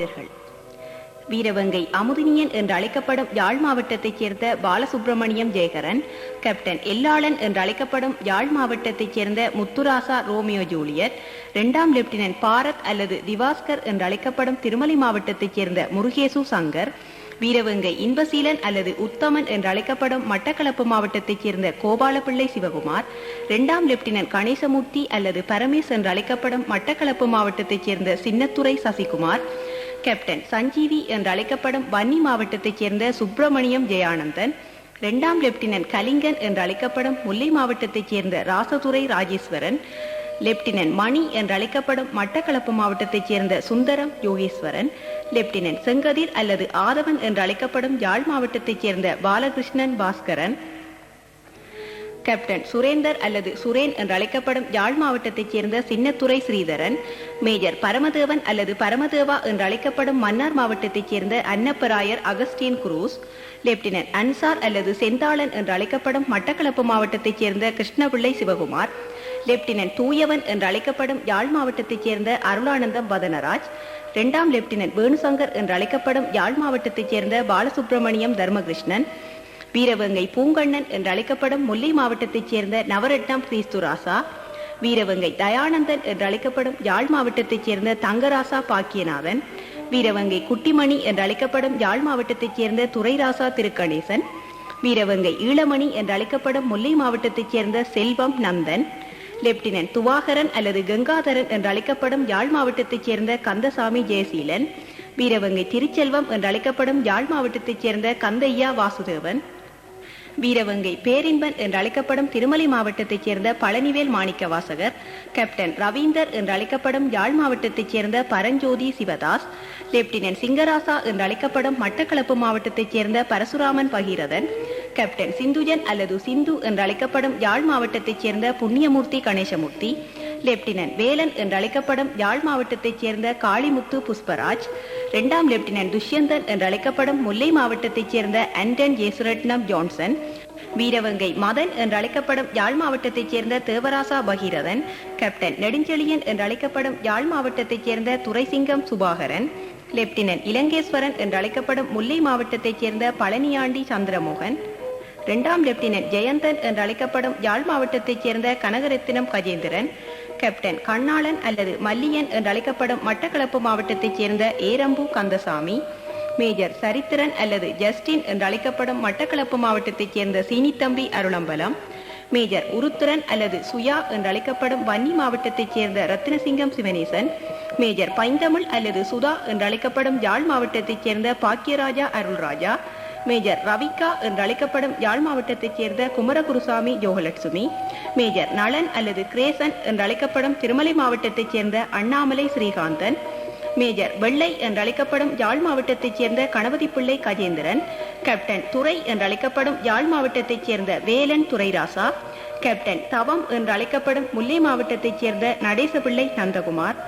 வீரர்கள் வீரவங்கை அமுதினியன் என்று அழைக்கப்படும் யாழ் மாவட்டத்தைச் சேர்ந்த பாலசுப்பிரமணியம் ஜெயகரன் கேப்டன் எல்லாளன் என்று அழைக்கப்படும் யாழ் மாவட்டத்தைச் சேர்ந்த முத்துராசா ரோமியோ ஜூலியட் இரண்டாம் லெப்டினன்ட் பாரத் அல்லது திவாஸ்கர் என்று அழைக்கப்படும் திருமலை மாவட்டத்தைச் சேர்ந்த முருகேசு சங்கர் வீரவங்கை இன்பசீலன் அல்லது உத்தமன் என்று அழைக்கப்படும் மட்டக்களப்பு மாவட்டத்தைச் சேர்ந்த கோபாலபிள்ளை சிவகுமார் இரண்டாம் லெப்டினன்ட் கணேசமூர்த்தி அல்லது பரமேஸ் என்று அழைக்கப்படும் மட்டக்களப்பு மாவட்டத்தைச் சேர்ந்த சின்னத்துறை சசிகுமார் கேப்டன் சஞ்சீவி என்று அழைக்கப்படும் வன்னி மாவட்டத்தைச் சேர்ந்த சுப்பிரமணியம் ஜெயானந்தன் இரண்டாம் லெப்டினன்ட் கலிங்கன் என்று அழைக்கப்படும் முல்லை மாவட்டத்தைச் சேர்ந்த ராசதுரை ராஜேஸ்வரன் லெப்டினன்ட் மணி என்று அழைக்கப்படும் மட்டக்களப்பு மாவட்டத்தைச் சேர்ந்த சுந்தரம் யோகேஸ்வரன் லெப்டினன்ட் செங்கதிர் அல்லது ஆதவன் என்று அழைக்கப்படும் யாழ் மாவட்டத்தைச் சேர்ந்த பாலகிருஷ்ணன் பாஸ்கரன் கேப்டன் சுரேந்தர் அல்லது சுரேன் என்று அழைக்கப்படும் யாழ் மாவட்டத்தைச் சேர்ந்த சின்னத்துறை ஸ்ரீதரன் மேஜர் பரமதேவன் அல்லது பரமதேவா என்று அழைக்கப்படும் மன்னார் மாவட்டத்தைச் சேர்ந்த Annapparayar Augustine Cruz lieutenant Ansar அல்லது செந்தாளன் என்று அழைக்கப்படும் மட்டக்களப்பு மாவட்டத்தைச் சேர்ந்த கிருஷ்ணபிள்ளை சிவகுமார் லெப்டினன்ட் தூயவன் என்று அழைக்கப்படும் யாழ் மாவட்டத்தைச் சேர்ந்த அருளானந்தம் வதனராஜ் இரண்டாம் லெப்டினன்ட் வேணுசங்கர் என்று அழைக்கப்படும் யாழ் மாவட்டத்தைச் சேர்ந்த பாலசுப்பிரமணியம் தர்மகிருஷ்ணன் வீரவங்கை பூங்கண்ணன் என்று அழைக்கப்படும் முல்லை மாவட்டத்தைச் சேர்ந்த நவரட்னம் கிறிஸ்துராசா வீரவங்கை தயானந்தன் என்று அழைக்கப்படும் யாழ் மாவட்டத்தைச் சேர்ந்த தங்கராசா பாக்கியநாதன் வீரவங்கை குட்டிமணி என்று அழைக்கப்படும் யாழ் மாவட்டத்தைச் சேர்ந்த துரைராசா திருக்கணேசன் வீரவங்கை ஈழமணி என்று அழைக்கப்படும் முல்லை மாவட்டத்தைச் சேர்ந்த செல்வம் நந்தன் லெப்டினன்ட் துவாகரன் அல்லது கங்காதரன் என்று அழைக்கப்படும் யாழ் மாவட்டத்தைச் சேர்ந்த கந்தசாமி ஜெயசீலன் வீரவங்கை திருச்செல்வம் என்று அழைக்கப்படும் யாழ் மாவட்டத்தைச் சேர்ந்த கந்தையா வாசுதேவன் வீரவங்கை பேரின்பன் என்று அழைக்கப்படும் திருமலை மாவட்டத்தைச் சேர்ந்த பழனிவேல் மாணிக்க வாசகர் கேப்டன் ரவீந்தர் என்று அழைக்கப்படும் யாழ் மாவட்டத்தைச் சேர்ந்த பரஞ்சோதி சிவதாஸ் லெப்டினன்ட் சிங்கராசா என்று அழைக்கப்படும் மட்டக்களப்பு மாவட்டத்தைச் சேர்ந்த பரசுராமன் பகீரதன் கேப்டன் சிந்துஜன் அல்லது சிந்து என்று அழைக்கப்படும் யாழ் மாவட்டத்தைச் சேர்ந்த புண்ணியமூர்த்தி கணேசமூர்த்தி லெப்டினன்ட் வேலன் என்று அழைக்கப்படும் யாழ் மாவட்டத்தைச் சேர்ந்த காளிமுத்து புஷ்பராஜ் இரண்டாம் லெப்டினன்ட் துஷ்யந்தன் என்று அழைக்கப்படும் முல்லை மாவட்டத்தைச் சேர்ந்த அண்டன் ஜேசுரட்னம் ஜான்சன் வீரவங்கை மதன் என்று அழைக்கப்படும் யாழ் மாவட்டத்தைச் சேர்ந்த தேவராசா பகீரதன் கேப்டன் நெடுஞ்செழியன் என்று அழைக்கப்படும் யாழ் மாவட்டத்தைச் சேர்ந்த துரைசிங்கம் சுபாகரன் லெப்டினன்ட் இலங்கேஸ்வரன் என்று அழைக்கப்படும் முல்லை மாவட்டத்தைச் சேர்ந்த பழனியாண்டி சந்திரமோகன் இரண்டாம் லெப்டினன்ட் ஜெயந்தன் என்று அழைக்கப்படும் யாழ் மாவட்டத்தைச் சேர்ந்த கனகரத்தினம் கஜேந்திரன் கேப்டன் கண்ணாளன் அல்லது மல்லியன் என்று அழைக்கப்படும் மட்டக்களப்பு மாவட்டத்தைச் சேர்ந்த ஏரம்பு கந்தசாமி மேஜர் சரித்திரன் அல்லது ஜஸ்டின் என்று அழைக்கப்படும் மட்டக்களப்பு மாவட்டத்தைச் சேர்ந்த சீனித்தம்பி அருளம்பலம் மேஜர் உருத்திரன் அல்லது சுயா என்று அழைக்கப்படும் வன்னி மாவட்டத்தைச் சேர்ந்த ரத்னசிங்கம் சிவனேசன் மேஜர் பைந்தமிழ் அல்லது சுதா என்று அழைக்கப்படும் யாழ் மாவட்டத்தைச் சேர்ந்த பாக்கியராஜா அருள்ராஜா மேஜர் ரவிகா என்று அழைக்கப்படும் யாழ் மாவட்டத்தைச் சேர்ந்த குமரகுருசாமி ஜோகலட்சுமி மேஜர் நளன் அல்லது கிரேசன் என்று அழைக்கப்படும் திருமலை மாவட்டத்தைச் சேர்ந்த அண்ணாமலை ஸ்ரீகாந்தன் மேஜர் வெள்ளை என்று அழைக்கப்படும் யாழ் மாவட்டத்தைச் சேர்ந்த கணபதி பிள்ளை கஜேந்திரன் கேப்டன் துறை என்று அழைக்கப்படும் யாழ் மாவட்டத்தைச் சேர்ந்த வேலன் துரைராசா கேப்டன் தவம் என்று அழைக்கப்படும் முல்லை மாவட்டத்தைச் சேர்ந்த நடேசபிள்ளை நந்தகுமார்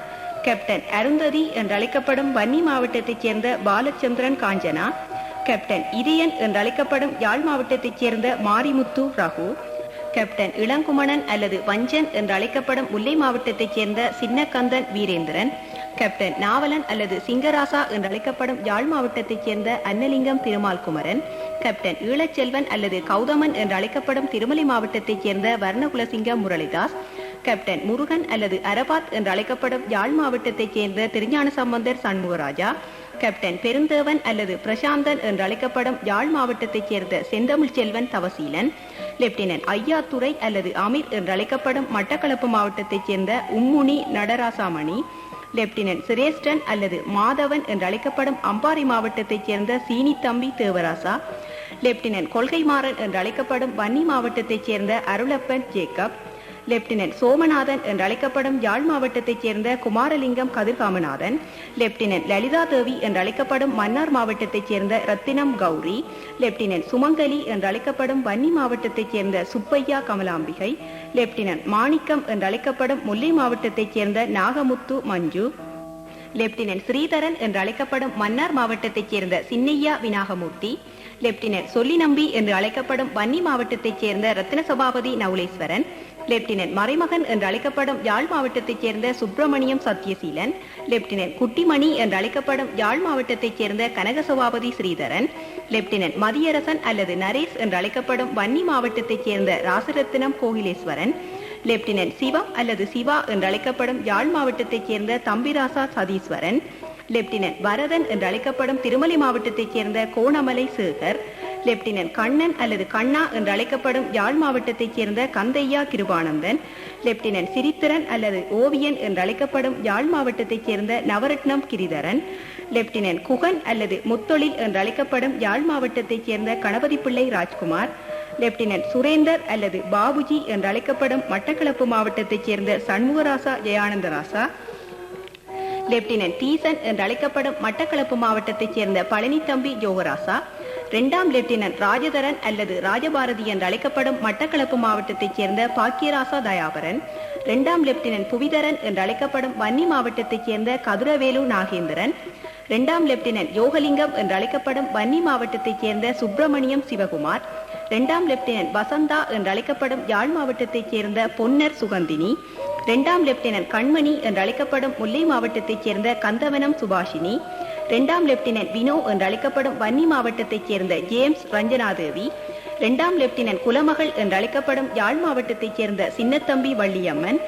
கேப்டன் அருந்ததி என்று அழைக்கப்படும் வன்னி மாவட்டத்தைச் சேர்ந்த பாலச்சந்திரன் காஞ்சனா கேப்டன் இதயன் என்று அழைக்கப்படும் யாழ் மாவட்டத்தைச் சேர்ந்த மாரிமுத்து ரகு. கேப்டன் இளங்குமணன் அல்லது வஞ்சன் என்று அழைக்கப்படும் முல்லை மாவட்டத்தைச் சேர்ந்த சின்னக்கந்தன் வீரேந்திரன். கேப்டன் நாவலன் அல்லது சிங்கராசா என்று அழைக்கப்படும் யாழ் மாவட்டத்தைச் சேர்ந்த அன்னலிங்கம் திருமால் குமரன் கேப்டன் ஈழச்செல்வன் அல்லது கௌதமன் என்று அழைக்கப்படும் திருமலை மாவட்டத்தைச் சேர்ந்த வர்ணகுலசிங்கம் முரளிதாஸ். கேப்டன் முருகன் அல்லது அரபாத் என்று அழைக்கப்படும் யாழ் மாவட்டத்தைச் சேர்ந்த திருஞான சம்பந்தர் சண்முகராஜா. கேப்டன் பெருந்தேவன் அல்லது பிரசாந்தன் என்று அழைக்கப்படும் யாழ் மாவட்டத்தைச் சேர்ந்த செந்தமிழ் செல்வன் தவசீலன் லெப்டினன்ட் ஐயாத்துறை அல்லது அமீர் என்று அழைக்கப்படும் மட்டக்களப்பு மாவட்டத்தைச் சேர்ந்த உம்முனி நடராசாமணி லெப்டினன்ட் சிரேஷ்டன் அல்லது மாதவன் என்று அழைக்கப்படும் அம்பாறை மாவட்டத்தைச் சேர்ந்த சீனித்தம்பி தேவராசா லெப்டினன்ட் கொள்கைமாறன் என்று அழைக்கப்படும் வன்னி மாவட்டத்தைச் சேர்ந்த அருளப்பன் ஜேக்கப் லெப்டினன்ட் சோமநாதன் என்று அழைக்கப்படும் யாழ் மாவட்டத்தைச் சேர்ந்த குமாரலிங்கம் கதிர்காமநாதன் லெப்டினன்ட் லலிதா தேவி என்று அழைக்கப்படும் மன்னார் மாவட்டத்தைச் சேர்ந்த ரத்தினம் கௌரி லெப்டினன்ட் சுமங்கலி என்று அழைக்கப்படும் வன்னி மாவட்டத்தைச் சேர்ந்த சுப்பையா கமலாம்பிகை லெப்டினன்ட் மாணிக்கம் என்று அழைக்கப்படும் முல்லை மாவட்டத்தைச் சேர்ந்த நாகமுத்து மஞ்சு லெப்டினன்ட் ஸ்ரீதரன் என்று அழைக்கப்படும் மன்னார் மாவட்டத்தைச் சேர்ந்த சின்னையா விநாகமூர்த்தி லெப்டினன்ட் சொல்லிநம்பி என்று அழைக்கப்படும் வன்னி மாவட்டத்தைச் சேர்ந்த ரத்னசபாபதி நவுலேஸ்வரன் லெப்டினன்ட் மறைமகன் என்று அழைக்கப்படும் யாழ் மாவட்டத்தைச் சேர்ந்த சுப்பிரமணியம் சத்யசீலன் லெப்டினன்ட் குட்டிமணி என்று அழைக்கப்படும் யாழ் மாவட்டத்தைச் சேர்ந்த கனகசபாபதி ஸ்ரீதரன் லெப்டினன்ட் மதியரசன் அல்லது நரேஷ் என்று அழைக்கப்படும் வன்னி மாவட்டத்தைச் சேர்ந்த ராசரத்தினம் கோகிலேஸ்வரன் லெப்டினன்ட் சிவம் அல்லது சிவா என்று அழைக்கப்படும் யாழ் மாவட்டத்தைச் சேர்ந்த தம்பிராசா சதீஸ்வரன் லெப்டினன்ட் வரதன் என்று அழைக்கப்படும் திருமலை மாவட்டத்தைச் சேர்ந்த கோணமலை சேகர் லெப்டினன்ட் கண்ணன் அல்லது கண்ணா என்று அழைக்கப்படும் யாழ் மாவட்டத்தைச் சேர்ந்த கந்தையா கிருபானந்தன் லெப்டினன்ட் சிரித்திரன் அல்லது ஓவியன் என்று அழைக்கப்படும் யாழ் மாவட்டத்தைச் சேர்ந்த நவரத்னம் கிரிதரன் லெப்டினன்ட் குகன் அல்லது முத்தொழில் என்று அழைக்கப்படும் யாழ் மாவட்டத்தைச் சேர்ந்த கணபதி பிள்ளை ராஜ்குமார் லெப்டினன்ட் சுரேந்தர் அல்லது பாபுஜி என்று அழைக்கப்படும் மட்டக்களப்பு மாவட்டத்தைச் சேர்ந்த சண்முகராசா ஜெயானந்தராசா லெப்டினன்ட் டீசன் என்று அழைக்கப்படும் மட்டக்களப்பு மாவட்டத்தைச் சேர்ந்த பழனித்தம்பி ஜோகராசா இரண்டாம் லெப்டினன்ட் ராஜதரன் அல்லது ராஜபாரதி என்று அழைக்கப்படும் மட்டக்களப்பு மாவட்டத்தைச் சேர்ந்த பாக்கியராசா தயாபரன் இரண்டாம் லெப்டினன்ட் புவிதரன் என்று அழைக்கப்படும் வன்னி மாவட்டத்தைச் சேர்ந்த கதிரவேலு நாகேந்திரன் இரண்டாம் லெப்டினன்ட் யோகலிங்கம் என்று அழைக்கப்படும் வன்னி மாவட்டத்தைச் சேர்ந்த சுப்பிரமணியம் சிவகுமார் இரண்டாம் லெப்டினன்ட் வசந்தா என்று அழைக்கப்படும் யாழ் மாவட்டத்தைச் சேர்ந்த பொன்னர் சுகந்தினி இரண்டாம் லெப்டினன்ட் கண்மணி என்று அழைக்கப்படும் முல்லை மாவட்டத்தைச் சேர்ந்த கந்தவனம் சுபாஷினி இரண்டாம் லெப்டினன்ட் வினோ என்று அழைக்கப்படும் வன்னி மாவட்டத்தைச் சேர்ந்த ஜேம்ஸ் ரஞ்சனாதேவி இரண்டாம் லெப்டினன்ட் குலமகள் என்று அழைக்கப்படும் யாழ் மாவட்டத்தைச் சேர்ந்த சின்னத்தம்பி வள்ளியம்மன்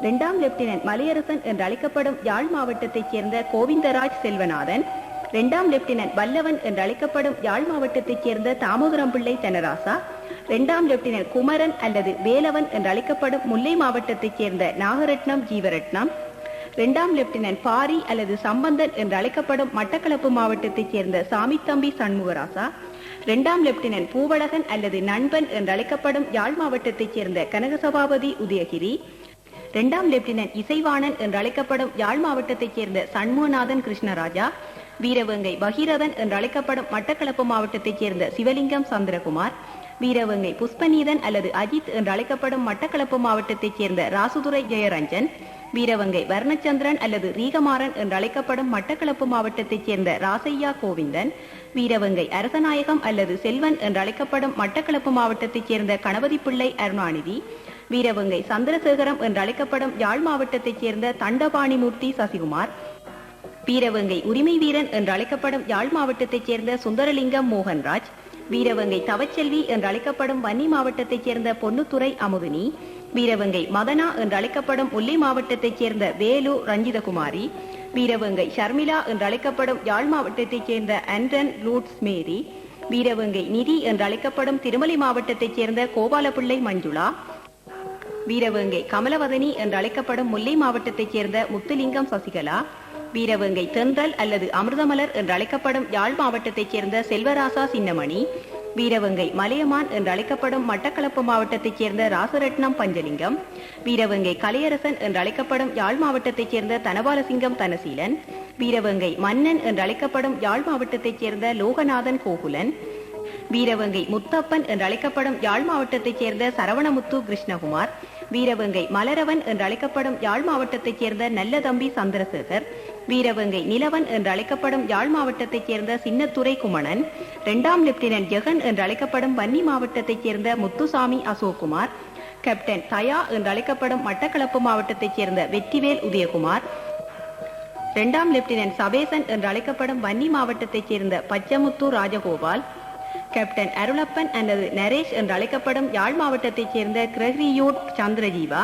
இரண்டாம் லெப்டினன்ட் மலையரசன் என்று அழைக்கப்படும் யாழ் மாவட்டத்தைச் சேர்ந்த கோவிந்தராஜ் செல்வநாதன் இரண்டாம் லெப்டினன்ட் வல்லவன் என்று அழைக்கப்படும் யாழ் மாவட்டத்தைச் சேர்ந்த தாமோதரம்பிள்ளை தனராசா இரண்டாம் லெப்டினன்ட் குமரன் அல்லது வேலவன் என்று அழைக்கப்படும் முல்லை மாவட்டத்தைச் சேர்ந்த நாகரட்னம் ஜீவரட்னம் இரண்டாம் லெப்டினன்ட் பாரி அல்லது சம்பந்தன் என்று அழைக்கப்படும் மட்டக்களப்பு மாவட்டத்தைச் சேர்ந்த சாமித்தம்பி சண்முகராசா இரண்டாம் லெப்டினன்ட் பூவழகன் அல்லது நண்பன் என்று அழைக்கப்படும் யாழ் மாவட்டத்தைச் சேர்ந்த கனகசபாபதி உதயகிரி இரண்டாம் லெப்டினன்ட் இசைவாணன் என்று அழைக்கப்படும் யாழ் மாவட்டத்தைச் சேர்ந்த சண்முகநாதன் கிருஷ்ணராஜா வீரவங்கை பகீரதன் என்று அழைக்கப்படும் மட்டக்களப்பு மாவட்டத்தைச் சேர்ந்த சிவலிங்கம் சந்திரகுமார் வீரவங்கை புஷ்பநீதன் அல்லது அஜித் என்று அழைக்கப்படும் மட்டக்களப்பு மாவட்டத்தைச் சேர்ந்த ராசுதுரை ஜெயரஞ்சன் வீரவங்கை வர்ணச்சந்திரன் அல்லது ரீகமாறன் என்று அழைக்கப்படும் மட்டக்களப்பு மாவட்டத்தைச் சேர்ந்த ராசையா கோவிந்தன் வீரவங்கை அரசநாயகம் அல்லது செல்வன் என்று அழைக்கப்படும் மட்டக்களப்பு மாவட்டத்தைச் சேர்ந்த கணபதி பிள்ளை அருணாநிதி வீரவங்கை சந்திரசேகரம் என்று அழைக்கப்படும் யாழ் மாவட்டத்தைச் சேர்ந்த தண்டபாணிமூர்த்தி சசிகுமார் வீரவங்கை உரிமை வீரன் என்று அழைக்கப்படும் யாழ் மாவட்டத்தைச் சேர்ந்த சுந்தரலிங்கம் மோகன்ராஜ் வீரவங்கை தவச்செல்வி என்று அழைக்கப்படும் வன்னி மாவட்டத்தைச் சேர்ந்த பொன்னுத்துறை அமுதினி வீரவங்கை மதனா என்று அழைக்கப்படும் முல்லை மாவட்டத்தைச் சேர்ந்த வேலு ரஞ்சிதகுமாரி வீரவங்கை ஷர்மிளா என்று அழைக்கப்படும் யாழ் மாவட்டத்தைச் சேர்ந்த அண்டன் லூட்ஸ் மேரி வீரவங்கை நிதி என்று அழைக்கப்படும் திருமலை மாவட்டத்தைச் சேர்ந்த கோபாலபிள்ளை மஞ்சுளா வீரவங்கை கமலவதனி என்று அழைக்கப்படும் முல்லை மாவட்டத்தைச் சேர்ந்த முத்துலிங்கம் சசிகலா வீரவங்கை தென்றல் அல்லது அமிர்தமலர் என்று அழைக்கப்படும் யாழ் மாவட்டத்தைச் சேர்ந்த செல்வராசா சின்னமணி வீரவங்கை மலையமான் என்று அழைக்கப்படும் மட்டக்களப்பு மாவட்டத்தைச் சேர்ந்த ராசரட்னம் பஞ்சலிங்கம் வீரவங்கை கலையரசன் என்று அழைக்கப்படும் யாழ் மாவட்டத்தைச் சேர்ந்த தனபாலசிங்கம் தனசீலன் வீரவங்கை மன்னன் என்று அழைக்கப்படும் யாழ் மாவட்டத்தைச் சேர்ந்த லோகநாதன் கோகுலன் வீரவங்கை முத்தப்பன் என்று அழைக்கப்படும் யாழ் மாவட்டத்தைச் சேர்ந்த சரவணமுத்து கிருஷ்ணகுமார் வீரவங்கை மலரவன் என்று அழைக்கப்படும் யாழ் மாவட்டத்தைச் சேர்ந்த நல்லதம்பி சந்திரசேகர் வீரவங்கை நிலவன் என்று அழைக்கப்படும் யாழ் மாவட்டத்தைச் சேர்ந்த சின்னத்துறை குமணன் இரண்டாம் லெப்டினன்ட் ஜெகன் என்று அழைக்கப்படும் வன்னி மாவட்டத்தைச் சேர்ந்த முத்துசாமி அசோக்குமார் கேப்டன் தயா என்று அழைக்கப்படும் மட்டக்களப்பு மாவட்டத்தைச் சேர்ந்த வெற்றிவேல் உதயகுமார் இரண்டாம் லெப்டினன்ட் சபேசன் என்று அழைக்கப்படும் வன்னி மாவட்டத்தைச் சேர்ந்த பச்சமுத்து ராஜகோபால் கேப்டன் அருளப்பன் அல்லது நரேஷ் என்று அழைக்கப்படும் யாழ் மாவட்டத்தைச் சேர்ந்த கிரஹ்ரியூட் சந்திரஜீவா